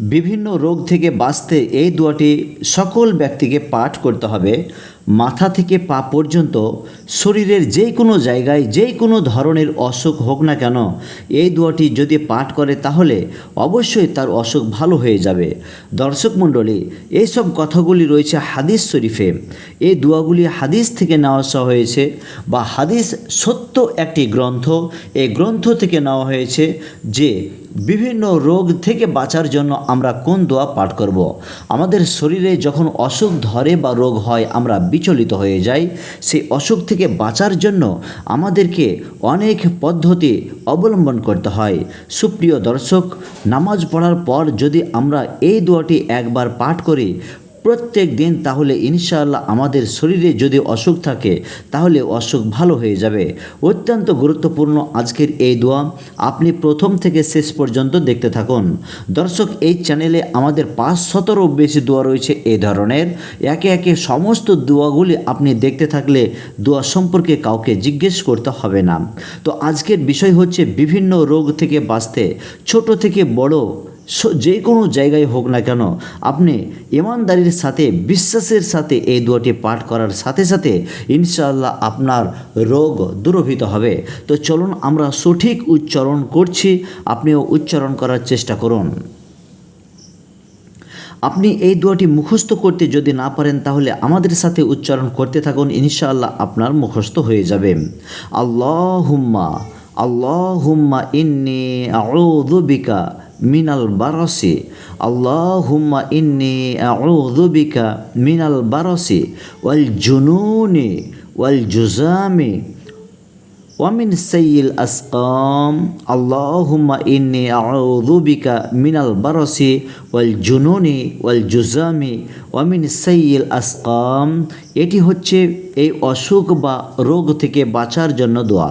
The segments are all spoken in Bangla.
বিভিন্ন রোগ থেকে বাঁচতে এই দোয়াটি সকল ব্যক্তিকে পাঠ করতে হবে। মাথা থেকে পা পর্যন্ত শরীরের যে কোনো জায়গায় যে কোনো ধরনের অসুখ হোক না কেন, এই দোয়াটি যদি পাঠ করে তাহলে অবশ্যই তার অসুখ ভালো হয়ে যাবে। দর্শক মণ্ডলী, এইসব কথাগুলি রয়েছে হাদিস শরীফে। এই দোয়াগুলি হাদিস থেকে নেওয়া হয়েছে বা হাদিস সত্য একটি গ্রন্থ। এই গ্রন্থ থেকে নেওয়া হয়েছে যে বিভিন্ন রোগ থেকে বাঁচার জন্য আমরা কোন দোয়া পাঠ করব। আমাদের শরীরে যখন অসুখ ধরে বা রোগ হয়, আমরা বিচলিত হয়ে যায়। সেই অসুখ থেকে বাঁচার জন্য আমাদেরকে অনেক পদ্ধতি অবলম্বন করতে হয়। সুপ্রিয় দর্শক, নামাজ পড়ার পর যদি আমরা এই দোয়াটি একবার পাঠ করি প্রত্যেক দিন তাহলে ইনশাআল্লাহ আমাদের শরীরে যদি অসুখ থাকে, তাহলে অসুখ ভালো হয়ে যাবে। অত্যন্ত গুরুত্বপূর্ণ আজকের এই দোয়া। আপনি প্রথম থেকে শেষ পর্যন্ত দেখতে থাকুন। দর্শক, এই চ্যানেলে আমাদের পাঁচ শতরও বেশি দোয়া রয়েছে এই ধরনের। একে একে সমস্ত দোয়াগুলি আপনি দেখতে থাকলে দোয়া সম্পর্কে কাউকে জিজ্ঞেস করতে হবে না। তো আজকের বিষয় হচ্ছে বিভিন্ন রোগ থেকে বাঁচতে, ছোট থেকে বড় যে কোনো জায়গায় হোক না কেন, আপনি ইমানদারির সাথে, বিশ্বাসের সাথে এই দোয়াটি পাঠ করার সাথে সাথে ইনশাআল্লাহ আপনার রোগ দূরভূত হবে। তো চলুন আমরা সঠিক উচ্চারণ করছি, আপনিও উচ্চারণ করার চেষ্টা করুন। আপনি এই দোয়াটি মুখস্থ করতে যদি না পারেন, তাহলে আমাদের সাথে উচ্চারণ করতে থাকুন, ইনশাআল্লাহ আপনার মুখস্থ হয়ে যাবে। আল্লাহ হুম্মা আল্লাহ হুম্মা ইন্নি আউযু বিকা من البرص. اللهم إني أعوذ بك من البرص والجنون والجزام ومن سي الأسقام. اللهم إني أعوذ بك من البرص والجنون والجزام অমিন সৈল আসকাম এটি হচ্ছে এই অসুখ বা রোগ থেকে বাঁচার জন্য দোয়া।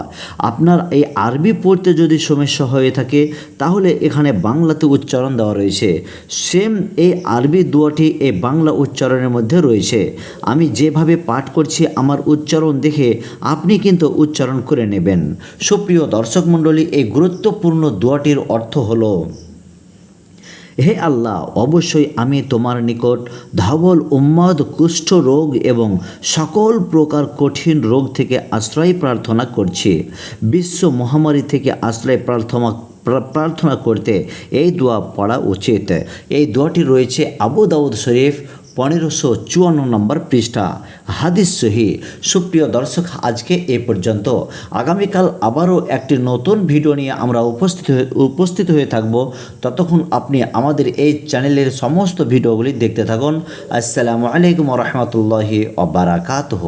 আপনার এই আরবি পড়তে যদি সমস্যা হয়ে থাকে, তাহলে এখানে বাংলাতে উচ্চারণ দেওয়া রয়েছে। সেম এই আরবি দোয়াটি এই বাংলা উচ্চারণের মধ্যে রয়েছে। আমি যেভাবে পাঠ করছি, আমার উচ্চারণ দেখে আপনি কিন্তু উচ্চারণ করে নেবেন। সুপ্রিয় দর্শক মণ্ডলী, এই গুরুত্বপূর্ণ দোয়াটির অর্থ হলো হে আল্লাহ, অবশ্যই আমি তোমার নিকট ধবল উম্মদ, কুষ্ঠ রোগ এবং সকল প্রকার কঠিন রোগ থেকে আশ্রয় প্রার্থনা করছি। বিশ্ব মহামারী থেকে আশ্রয় প্রার্থনা প্রার্থনা করতে এই দোয়া পড়া উচিত। এই দোয়াটি রয়েছে আবু দাউদ শরীফ পনেরোশো চুয়ান্ন নম্বর পৃষ্ঠা। হাদিস সহি। সুপ্রিয় দর্শক, আজকে এ পর্যন্ত। আগামীকাল আবারও একটি নতুন ভিডিও নিয়ে আমরা উপস্থিত হয়ে উপস্থিত হয়ে থাকব। ততক্ষণ আপনি আমাদের এই চ্যানেলের সমস্ত ভিডিওগুলি দেখতে থাকুন। আসসালামু আলাইকুম রহমতুল্লাহি অবরাকাতহ